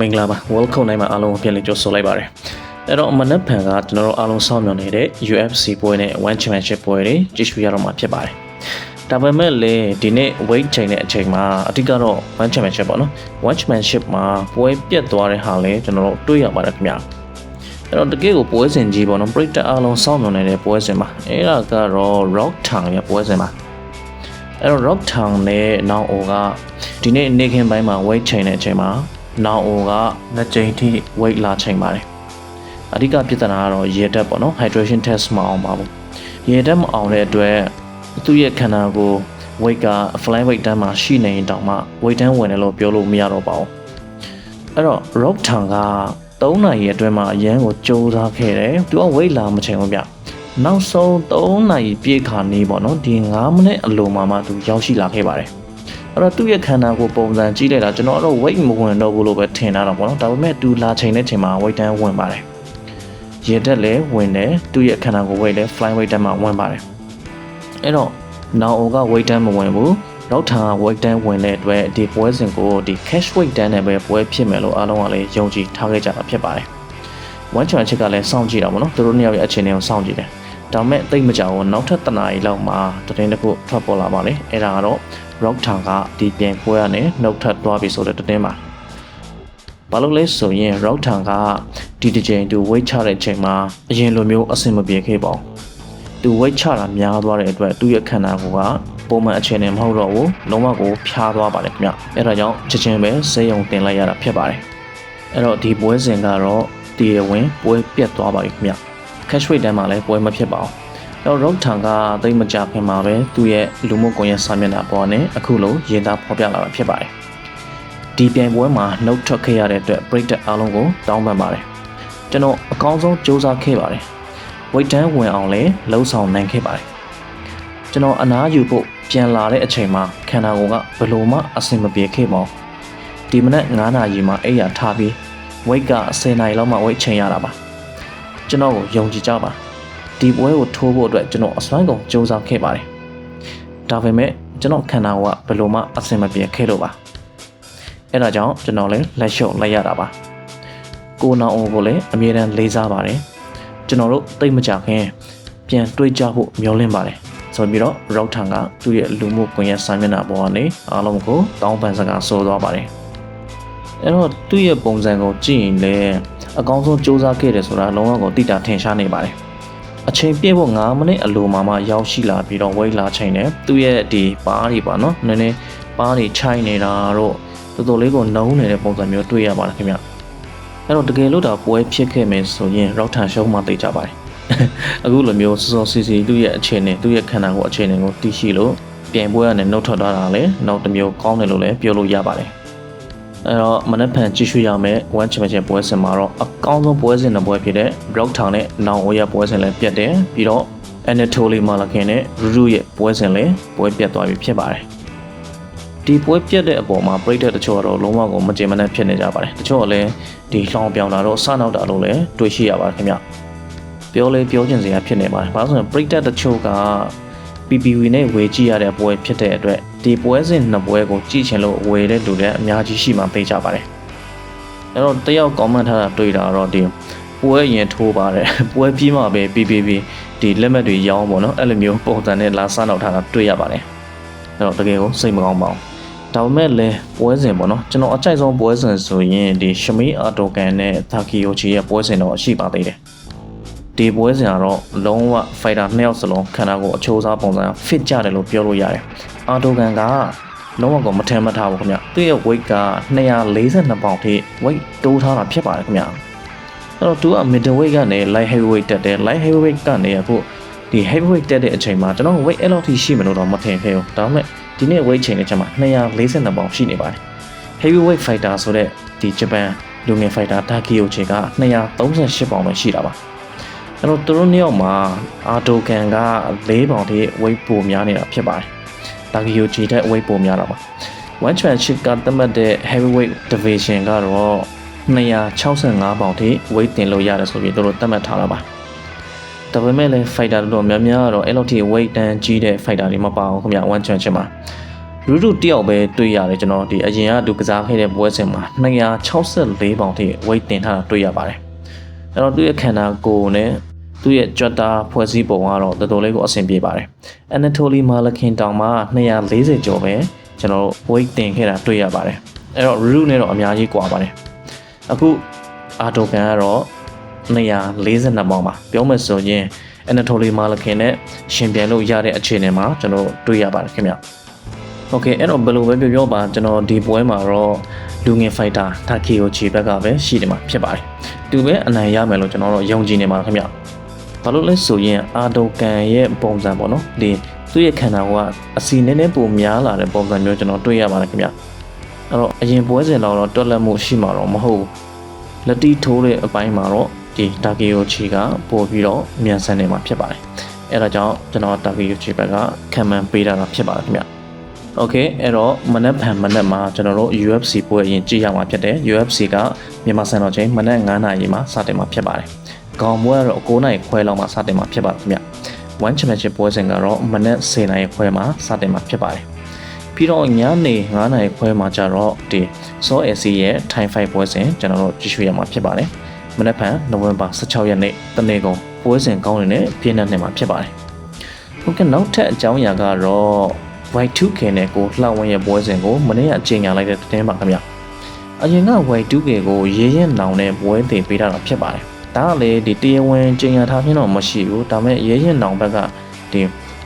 မင်္ဂလာပါ welcome နိုင်မှာအားလုံးပြန်လည်ကြိုဆိုလိုက်ပါတယ်အဲ့တော့မနက်ဖြန်ကကျွန်တော်တို့အားလုံးစောင့်မျှော်နေတဲ့ UFC ပွဲနဲ့ One Championship ပွဲတွေကြည့်ရှုရတော့မှာဖြစ်ပါတယ်ဒါပေမဲ့လေဒီနေ့ weight ချိန်တဲ့အချိန်မှာအဓိကတော့ One Championship ပေါ့နော် One Championship မှာပွဲပြတ်သွားတဲ့ဟာလေကျွန်တော်တို့တွေ့ရပါတယ်ခင်ဗျာအဲ့တော့တကယ်ကိုပွဲစဉ်ကြီးပေါ့နော်ပရိသတ်အားလုံးစောင့်မျှော်နေတဲ့ပွဲစဉ်ပါအဲ့ဒါကတော့ Rock Town ရဲ့ပွဲစဉ်ပါအဲ့တော့ Rock Town နဲ့ Now O ကဒီနေ့နေ့ခင်းပိုင်းမှာ weight ချိန်တဲ့အချိန်မှာ Now O ကနှစ်ကြိမ်ထိ weight လာချိန်ပါတယ်အဓိကပြဿနာကတော့ရေဓာတ်ပေါ့နော် hydration test မအောင်ပါဘူးရေဓာတ်မအောင်တဲ့အတွက်သူ့ရဲ့ခန္ဓာကိုယ် weight က fly weight တန်းမှာရှိနေရင်တောင်မှ weight တန်းဝင်တယ်လို့ပြောလို့မရတော့ပါဘူးအဲ့တော့ rock town က3နာရီအတွင်းမှာအရန်ကိုကြိုးစားခဲ့တယ်သူက weight လာမချိန်ဘူးဗျနောက်ဆုံး3နာရီပြည့်ခါနေပေါ့နော်ဒီ9မိနစ်အလိုမှာမှသူရောက်ရှိလာခဲ့ပါတယ် အဲ့တော့သူ့ရဲ့ခန္ဓာကိုယ်ပုံစံကြည့်လိုက်တာကျွန်တော်အဲ့တော့ weight မဝင်တော့ဘူးလို့ပဲထင်တာတော့ပေါ့နော်ဒါပေမဲ့သူလာချိန်တဲ့ချိန်မှာ weight တန်းဝင်ပါတယ်ရေတက်လည်းဝင်တယ်သူ့ရဲ့ခန္ဓာကိုယ် weight လည်း fly weight တန်းမှာဝင်ပါတယ်အဲ့တော့နောင်အိုက weight တန်းမဝင်ဘူးနောက်ထပ် weight တန်းဝင်တဲ့အတွက်ဒီပွဲစဉ်ကိုဒီ cash weight တန်းနဲ့ပဲပွဲဖြစ်မယ်လို့အားလုံးကလည်းယုံကြည်ထားခဲ့ကြတာဖြစ်ပါတယ်ဝမ်ချွန်ချစ်ကလည်းစောင့်ကြည့်တာပေါ့နော်သူတို့နှစ်ယောက်ရဲ့အခြေအနေကိုစောင့်ကြည့်တယ်ဒါပေမဲ့တိတ်မကြောက်ဘူးနောက်ထပ်တနားရီလောက်မှာသတင်းတစ်ခုထွက်ပေါ်လာပါလေအဲ့ဒါကတော့ rock town ကဒီပြန်ပွဲရနဲ့နှုတ်ထပ်သွားပြီဆိုတဲ့သတင်းပါဘာလို့လဲဆိုရင် rock town ကဒီတစ်ချိန်သူ weight ချတဲ့ချိန်မှာအရင်လိုမျိုးအဆင်မပြေခဲ့ပါဘူးသူ weight ချတာများသွားတဲ့အတွက်သူ့ရဲ့ခန္ဓာကိုယ်ကပုံမှန်အခြေအနေမဟုတ်တော့ဘူးလုံးဝကိုဖျားသွားပါတယ်ခင်ဗျအဲ့ဒါကြောင့်ချက်ချင်းပဲစေယုံတင်လိုက်ရတာဖြစ်ပါတယ်အဲ့တော့ဒီပွဲစဉ်ကတော့တည်ရဝင်ပွဲပြတ်သွားပါပြီခင်ဗျ cash rate တန်းမှာလည်းပွဲမဖြစ်ပါဘူး တော့ rock ထံကသိမ့်မကြခင်မှာပဲသူ့ရဲ့လူမှုကွန်ရက်စာမျက်နှာပေါ်နဲ့အခုလိုရေးသားဖော်ပြလာတာဖြစ်ပါတယ်ဒီပြိုင်ပွဲမှာနှုတ်ထွက်ခဲ့ရတဲ့အတွက်ပရိသတ်အားလုံးကိုတောင်းပန်ပါတယ်ကျွန်တော်အကောင်းဆုံးစူးစမ်းခဲ့ပါတယ် weight တန်းဝင်အောင်လည်းလှုံ့ဆော်နိုင်ခဲ့ပါတယ်ကျွန်တော်အနားယူဖို့ပြန်လာတဲ့အချိန်မှာခန္ဓာကိုယ်ကဘယ်လိုမှအဆင်မပြေခဲ့ပါဘူးဒီမနက်9နာရီမှာအိပ်ယာထားပြီး weight က10နာရီလောက်မှ weight ချိန်ရတာပါကျွန်တော်ကိုယုံကြည်ကြပါ ဒီပွဲကိုထိုးဖို့အတွက်ကျွန်တော်အစွမ်းကုန်စူးစမ်းခဲ့ပါတယ်ဒါပေမဲ့ကျွန်တော်ခန္ဓာကိုယ်ကဘယ်လိုမှအဆင်မပြေခဲ့လို့ပါအဲ့ဒါကြောင့်ကျွန်တော်လည်းလက်လျှော့လိုက်ရတာပါကိုနောင်အောင်ကိုလည်းအမြဲတမ်းလေးစားပါတယ်ကျွန်တော်တို့တိတ်မကြခင်ပြန်တွေးကြဖို့မျှော်လင့်ပါတယ်ဆိုပြီးတော့ route ထံကသူ့ရဲ့လူမှုကွန်ရက်စာမျက်နှာပေါ်ကနေအားလုံးကိုတောင်းပန်စကားဆိုသွားပါတယ်အဲ့တော့သူ့ရဲ့ပုံစံကိုကြည့်ရင်လည်းအကောင်းဆုံးစူးစမ်းခဲ့တယ်ဆိုတာလုံးဝကိုတိတာထင်ရှားနေပါတယ် အချိန်ပြည့်ဖို့9မိနစ်အလိုမှာမှရောက်ရှိလာပြီးတော့ဝိတ်လာချိန်တယ်သူ့ရဲ့ဒီပါးတွေပါနော်နည်းနည်းပါးတွေခြိုက်နေတာတော့တော်တော်လေးကိုနှုံးနေတဲ့ပုံစံမျိုးတွေ့ရပါတယ်ခင်ဗျအဲ့တော့တကယ်လို့ဒါပွဲဖြစ်ခဲ့မယ်ဆိုရင်ရောက်ထန်ရှုံးမှသိကြပါတယ်အခုလိုမျိုးစောစောစီစီသူ့ရဲ့အခြေအနေသူ့ရဲ့ခန္ဓာကိုယ်အခြေအနေကိုသိရှိလို့ပြိုင်ပွဲကနေနှုတ်ထွက်သွားတာလည်းနောက်တစ်မျိုးကောင်းတယ်လို့လည်းပြောလို့ရပါတယ် အဲ့တော့မနက်ဖြန်ကြည့်ရှုရမယ့် One Championship ပွဲစဉ်မှာတော့အကောင်းဆုံးပွဲစဉ်တစ်ပွဲဖြစ်တဲ့ Rock Town နဲ့ Now Oya ပွဲစဉ်လည်းပြတ်တယ်ပြီးတော့ Anatoly Malakin နဲ့ Ruru ရဲ့ပွဲစဉ်လည်းပွဲပြတ်သွားပြီဖြစ်ပါတယ်ဒီပွဲပြတ်တဲ့အပေါ်မှာပရိသတ်တချို့ကတော့လုံးဝကိုမကျေမနပ်ဖြစ်နေကြပါတယ်တချို့ကလည်းဒီလှောင်ပြောင်တာတော့စနောက်တာလို့လည်းတွေးရှိရပါတယ်ခင်ဗျပြောလဲပြောချင်စရာဖြစ်နေပါတယ်ဘာလို့ဆိုရင်ပရိသတ်တချို့က PPV နဲ့ဝေကြည့်ရတဲ့ပွဲဖြစ်တဲ့အတွက် ဒီပွဲစဉ်နှစ်ပွဲကိုကြည့်ချင်လို့ဝေတဲ့လူတွေအများကြီးရှိမှသိကြပါတယ်အဲ့တော့တယောက် comment ထားတာတွေ့တာတော့ဒီပွဲရင်ထိုးပါတယ်ပွဲပြီးမှပဲ PPV ဒီလက်မှတ်တွေရောင်းပေါ့နော်အဲ့လိုမျိုးပုံစံနဲ့လာစနောက်ထားတာတွေ့ရပါတယ်အဲ့တော့တကယ်ကိုစိတ်မကောင်းပါဘူးဒါပေမဲ့လည်းပွဲစဉ်ပေါ့နော်ကျွန်တော်အကြိုက်ဆုံးပွဲစဉ်ဆိုရင်ဒီရှမီအာတိုကန်နဲ့တာကီယိုချီရဲ့ပွဲစဉ်တော့ရှိပါသေးတယ် ဒီပွဲစဉ်ကတော့လုံးဝ fighter နှစ်ယောက်စလုံးခန္ဓာကိုယ်အချိုးစားပုံစံ fit ကြတယ်လို့ပြောလို့ရတယ်အာတိုကန်ကလုံးဝကိုမထမ်းမထားဘူးခင်ဗျသူ့ရဲ့ weight က242ပေါင်ထိ weight တိုးထားတာဖြစ်ပါတယ်ခင်ဗျအဲ့တော့သူက middle weight ကနေ light heavyweight တက်တယ် light heavyweight ကနေအခုဒီ heavyweight တက်တဲ့အချိန်မှာကျွန်တော် weight အဲ့လောက်ထိရှိမယ်လို့တော့မထင်ခဲ့ဘူးဒါပေမဲ့ဒီနေ့ weight ချိန်တဲ့ချက်မှာ242ပေါင်ရှိနေပါတယ် heavyweight fighter ဆိုတဲ့ဒီဂျပန်လူငယ် fighter တာကီယိုချေက238ပေါင်ပဲရှိတာပါ အဲ့တော့သူတို့နှစ်ယောက်မှာအာတိုကန်က၄ပေါင်ထိ weight ပိုများနေတာဖြစ်ပါတယ်တာကီယိုချေတဲ့ weight ပိုများတာပါ One Championship ကသတ်မှတ်တဲ့ heavyweight division ကတော့265ပေါင်ထိ weight တင်လို့ရတယ်ဆိုပြီးသူတို့သတ်မှတ်ထားတာပါဒါပေမဲ့လည်း fighter တို့များများကတော့အဲ့လိုထိ weight တန်းကြီးတဲ့ fighter တွေမပါဘူးခင်ဗျ One Championship မှာလူလူတယောက်ပဲတွေ့ရတယ်ကျွန်တော်ဒီအရင်ကသူကစားခဲ့တဲ့ပွဲစဉ်မှာ264ပေါင်ထိ weight တင်ထားတာတွေ့ရပါတယ်အဲ့တော့သူ့ရဲ့ခန္ဓာကိုယ်နဲ့ သူ့ရဲ့ကြွက်တာဖွဲ့စည်းပုံကတော့တော်တော်လေးကိုအဆင်ပြေပါတယ် Anatoly Malakin တောင်မှ240ကျော်ပဲကျွန်တော်တို့ weight တင်ခဲ့တာတွေ့ရပါတယ်အဲ့တော့ Ruru နဲ့တော့အများကြီးကွာပါတယ်အခုအာတိုကန်ကတော့242ပေါင်ပါပြောမယ်ဆိုရင် Anatoly Malakin နဲ့ရှင်ပြိုင်လို့ရတဲ့အခြေအနေမှာကျွန်တော်တွေ့ရပါတယ်ခင်ဗျโอเคအဲ့တော့ဘယ်လိုပဲပြောပြောပါကျွန်တော်ဒီပွဲမှာတော့လူငယ်ဖိုက်တာတာကီယိုချီဘက်ကပဲရှိတယ်မှာဖြစ်ပါတယ်သူပဲအနိုင်ရမယ်လို့ကျွန်တော်တို့ယုံကြည်နေပါတယ်ခင်ဗျ ဘာလို့လဲဆိုရင်အာဒိုကန်ရဲ့ပုံစံပေါ့နော်ဒီသူ့ရဲ့ခန္ဓာကိုယ်ကအစီနည်းနည်းပိုများလာတဲ့ပုံစံမျိုးကျွန်တော်တွေ့ရပါတယ်ခင်ဗျအဲ့တော့အရင်ပွဲစဉ်တော့တွက်လက်မှုရှိမှာတော့မဟုတ်ဘူးလက်တီထိုးတဲ့အပိုင်းမှာတော့ဒီတာကီယိုချီကပို့ပြီးတော့မြန်ဆန်နေမှာဖြစ်ပါတယ်အဲ့ဒါကြောင့်ကျွန်တော်တာကီယိုချီဘက်ကခံမှန်းပေးတာဖြစ်ပါတယ်ခင်ဗျโอเคအဲ့တော့မနက်ဖြန်မနက်မှာကျွန်တော်တို့ UFC ပွဲအရင်ကြည့်ရမှာဖြစ်တယ် UFC ကမြန်မာစံတော်ချိန်မနက်9:00နာရီမှာစတင်မှာဖြစ်ပါတယ်။ ခေါင်းပွဲကတော့9:00နာရီခွဲလောက်မှာစတင်မှာဖြစ်ပါတယ်ခင်ဗျ။ One Championship ပွဲစဉ်ကတော့မနက်10:00နာရီခွဲမှာစတင်မှာဖြစ်ပါတယ်။ပြီးတော့ညနေ9:00နာရီခွဲမှာကျတော့ဒီ Saw AC ရဲ့ Time Fight ပွဲစဉ်ကျွန်တော်တို့ကြည့်ရှုရမှာဖြစ်ပါတယ်။မနက်ဖြန်နိုဝင်ဘာ16ရက်နေ့တနေ့ကုန်ပွဲစဉ်ကောင်းနေတဲ့ပြည့်နှက်နေမှာဖြစ်ပါတယ်။ဟုတ်ကဲ့နောက်ထပ်အကြောင်းအရာကတော့ Y2K နဲ့ကိုလှဝင်းရဲ့ပွဲစဉ်ကိုမနေ့ကအချိန်ညာလိုက်တဲ့တင်းပါခင်ဗျအရင်က Y2K ကိုရေရင်လောင်တဲ့ပွဲတင်ပေးတာတော့ဖြစ်ပါတယ် ဒါကလေဒီတရားဝင်ချိန်ညာထားခြင်းတော့မရှိဘူးဒါပေမဲ့ရေရင်လောင်ဘက်ကဒီ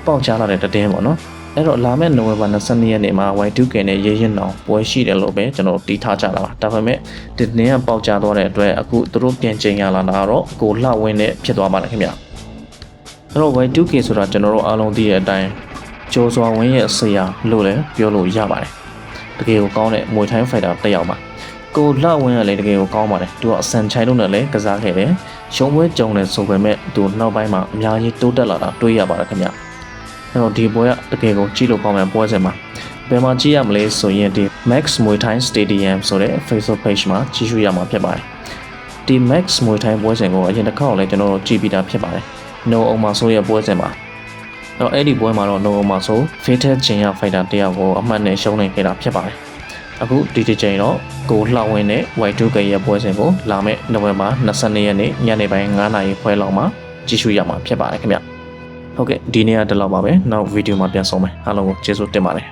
ပေါက်ချလာတဲ့တင်းပေါ့နော်အဲ့တော့လာမယ့်နိုဝင်ဘာ22ရက်နေ့မှာ Y2K နဲ့ရေရင်လောင်ပွဲရှိတယ်လို့ပဲကျွန်တော်တီးထားကြတာပါဒါပေမဲ့ဒီတင်းကပေါက်ချသွားတဲ့အတွက်အခုသူတို့ပြန်ချိန်ညာလာတာတော့ကိုလှဝင်းနဲ့ဖြစ်သွားပါတယ်ခင်ဗျအဲ့တော့ Y2K ဆိုတာကျွန်တော်တို့အားလုံးသိတဲ့အတိုင်းကျော်စွာဝင်းရဲ့ဆရာလို့လည်းပြောလို့ရပါတယ်တကယ်ကိုကောင်းတဲ့မွေထိုင်းဖိုက်တာတစ်ယောက်ပါ ကိုလှဝင်းကလည်းတကယ်ကိုကောင်းပါတယ်သူကအစန်ချိုင်လို့လည်းကစားခဲ့တယ်ရှုံးပွဲကြုံတယ်ဆိုပေမဲ့သူနောက်ပိုင်းမှာအများကြီးတိုးတက်လာတာတွေ့ရပါတယ်ခင်ဗျအဲ့တော့ဒီပွဲကတကယ်ကိုကြည့်လို့ကောင်းတဲ့ပွဲစဉ်မှာဘယ်မှာကြည့်ရမလဲဆိုရင်ဒီ Max Muay Thai Stadium ဆိုတဲ့ Facebook page မှာကြည့်ရှုရမှာဖြစ်ပါတယ်ဒီ Max Muay Thai ပွဲစဉ်ကိုအရင်တစ်ခေါက်လည်းကျွန်တော်တို့ကြည့်ပြီးသားဖြစ်ပါတယ် No အောင်မဆိုးရဲ့ပွဲစဉ်မှာတော့အဲ့ဒီပွဲမှာတော့နိုဝမှာဆို Fatal ချင်းရဖိုက်တာတယောက်ကိုအမှတ်နဲ့ရှုံးနိုင်ခဲ့တာဖြစ်ပါတယ် အခုဒီတစ်ချိန်တော့ကိုလှဝင်းနဲ့ Y2K ရဲ့ပွဲစဉ်ကိုလာမယ့်နိုဝင်ဘာ22ရက်နေ့ညနေပိုင်း9:00နာရီခွဲလောက်မှာကြည့်ရှုရမှာဖြစ်ပါတယ်ခင်ဗျဟုတ်ကဲ့ဒီနေ့ကဒီလောက်ပါပဲနောက်ဗီဒီယိုမှာပြန်ဆောင်မယ်အားလုံးကိုကျေးဇူးတင်ပါတယ်